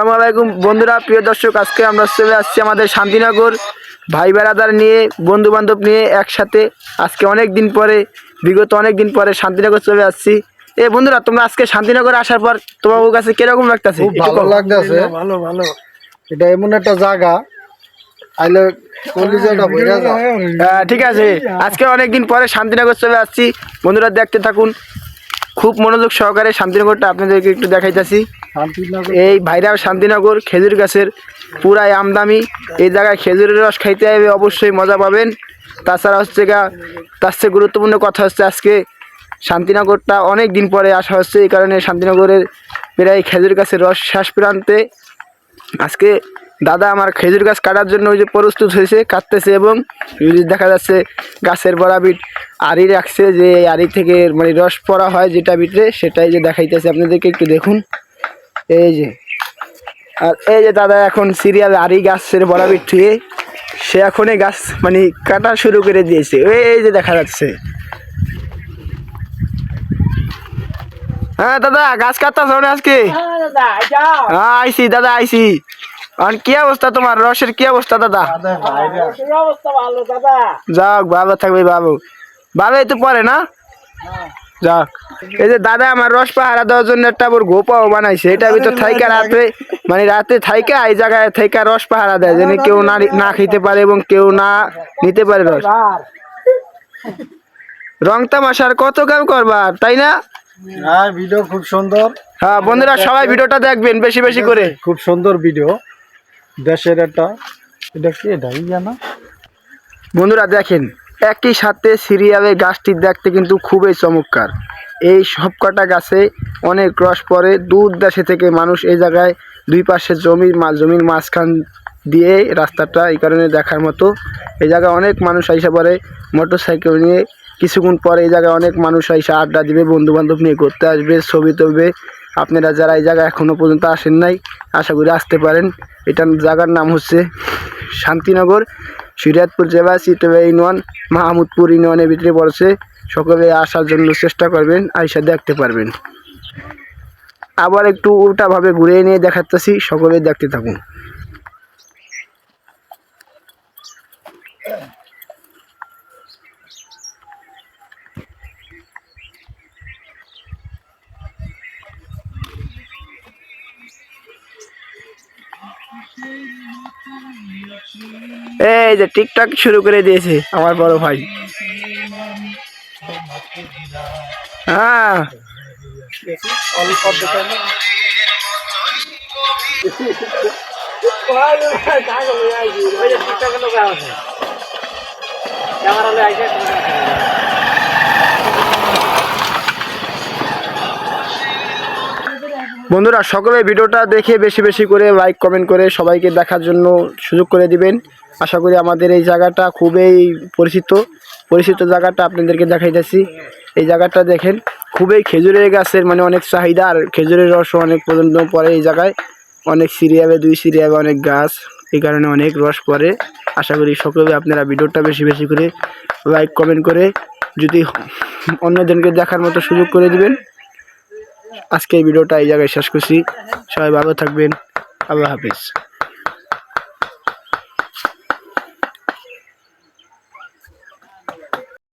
আসসালামু আলাইকুম। বন্ধুরা প্রিয় দর্শক আজকে আমরা চলে আসছি আমাদের শান্তিনগর ভাই বেড়াদার নিয়ে বন্ধু বান্ধব নিয়ে একসাথে। আজকে অনেক দিন পরে বিগত অনেক দিন পরে শান্তিনগর চলে আসছি। এ বন্ধুরা তোমরা আজকে শান্তিনগর আসার পর তোমার কাছে কীরকম লাগতেছে? খুব ভালো লাগতেছে। ভালো ভালো। এটা এমন একটা জায়গা আইলে হ্যাঁ, ঠিক আছে। আজকে অনেকদিন পরে শান্তিনগর চলে আসছি। বন্ধুরা দেখতে থাকুন। খুব মনোযোগ সহকারে শান্তিনগরটা আপনাদেরকে একটু দেখাইতেছি। এই ভাইরাও শান্তিনগর খেজুর গাছের পুরাই আমদামি এই জায়গায় খেজুরের রস খাইতে হবে, অবশ্যই মজা পাবেন। তাছাড়া হচ্ছে গা, তার চেয়ে গুরুত্বপূর্ণ কথা হচ্ছে আজকে শান্তিনগরটা অনেক দিন পরে আসা হচ্ছে, এই কারণে শান্তিনগরের প্রায় খেজুর গাছের রস শেষ প্রান্তে আজকে দাদা আমার খেজুর গাছ কাটার জন্য ওই যে প্রস্তুত হয়েছে কাটতেছে এবং দেখা যাচ্ছে গাছের বড়াবিট আড়ি রাখছে যে আড়ি থেকে মানে রস পড়া হয় যেটা বিটরে সেটাই যে দেখাইতেছে। আপনাদেরকে একটু দেখুন। এই যে। আর এই যে দাদা এখন সিরিয়াল আরি গাছের বরাবির থুয়ে সে এখনই গাছ মানে কাটা শুরু করে দিয়েছে। ওই এই যে দেখা যাচ্ছে। হ্যাঁ দাদা গাছ কাটতে আজকে? হ্যাঁ আইসি দাদা আইসি আর কি অবস্থা তোমার? রসের কি অবস্থা দাদা? যাক ভালো থাকবে বাবু। বাবু তো পরে না? যাক। এই যে দাদা আমার রস পাহারা দেওয়ার জন্য একটা আবার গোপাও বানাইছে। এটা ভিতর থাইকা রাতে মানে রাতে থাইকা এই জায়গায় থাইকা রস পাহারা দেয় যেন কেউ না না খেতে পারে এবং কেউ না নিতে পারে রস। রং তামাশার কত কাম করবা তাই না? হ্যাঁ ভিডিও খুব সুন্দর। হ্যাঁ বন্ধুরা সবাই ভিডিওটা দেখবেন বেশি বেশি করে। খুব সুন্দর ভিডিও দেশের একটা এটা কি এটা? ইয়া না? বন্ধুরা দেখেন, একই সাথে সিরিয়ালে গাছটি দেখতে কিন্তু খুবই চমৎকার। এই সব কটা গাছে অনেক রস পড়ে, দূর দেশে থেকে মানুষ এই জায়গায় দুই পাশে জমির জমির মাঝখান দিয়ে রাস্তাটা এই কারণে দেখার মতো। এই জায়গায় অনেক মানুষ আইসা পরে মোটর সাইকেল নিয়ে। কিছুক্ষণ পরে এই জায়গায় অনেক মানুষ আইসা আড্ডা দিবে বন্ধু বান্ধব নিয়ে ঘুরতে আসবে, ছবি তুলবে। আপনারা যারা এই জায়গায় এখনও পর্যন্ত আসেন নাই, আশা করি আসতে পারেন। এটার জায়গার নাম হচ্ছে শান্তিনগর সিরিয়াতপুর জেলা, সিটবে ইউনিয়ন, মাহমুদপুর ইউনিয়নের ভিতরে পড়ছে। সকলে আসার জন্য চেষ্টা করবেন, আইসা দেখতে পারবেন। আবার একটু উল্টাভাবে ঘুরে নিয়ে দেখাচ্ছি, সকলে দেখতে থাকুন। এই যে টিকটক শুরু করে দিয়েছে আমার বড় ভাই। হ্যাঁ। বন্ধুরা, সকলে ভিডিওটা দেখে বেশি বেশি করে লাইক কমেন্ট করে সবাইকে দেখার জন্য সুযোগ করে দিবেন। আশা করি আমাদের এই জায়গাটা খুবই পরিচিত। পরিচিত জায়গাটা আপনাদেরকে দেখাইতেছি এই জায়গাটা দেখেন, খুবই খেজুরের গাছের মানে অনেক চাহিদা আর খেজুরের রসও অনেক পর্যন্ত পড়ে এই জায়গায়। অনেক সিরিয়াবে দুই সিরিয়াবে অনেক গাছ, এই কারণে অনেক রস পড়ে। আশা করি সকলে আপনারা ভিডিওটা বেশি বেশি করে লাইক কমেন্ট করে যদি অন্যজনকে দেখার মতো সুযোগ করে দিবেন আজকের ভিডিওটা এই জায়গায় শেষ করছি। সবাই ভালো থাকবেন। আল্লাহ হাফিজ।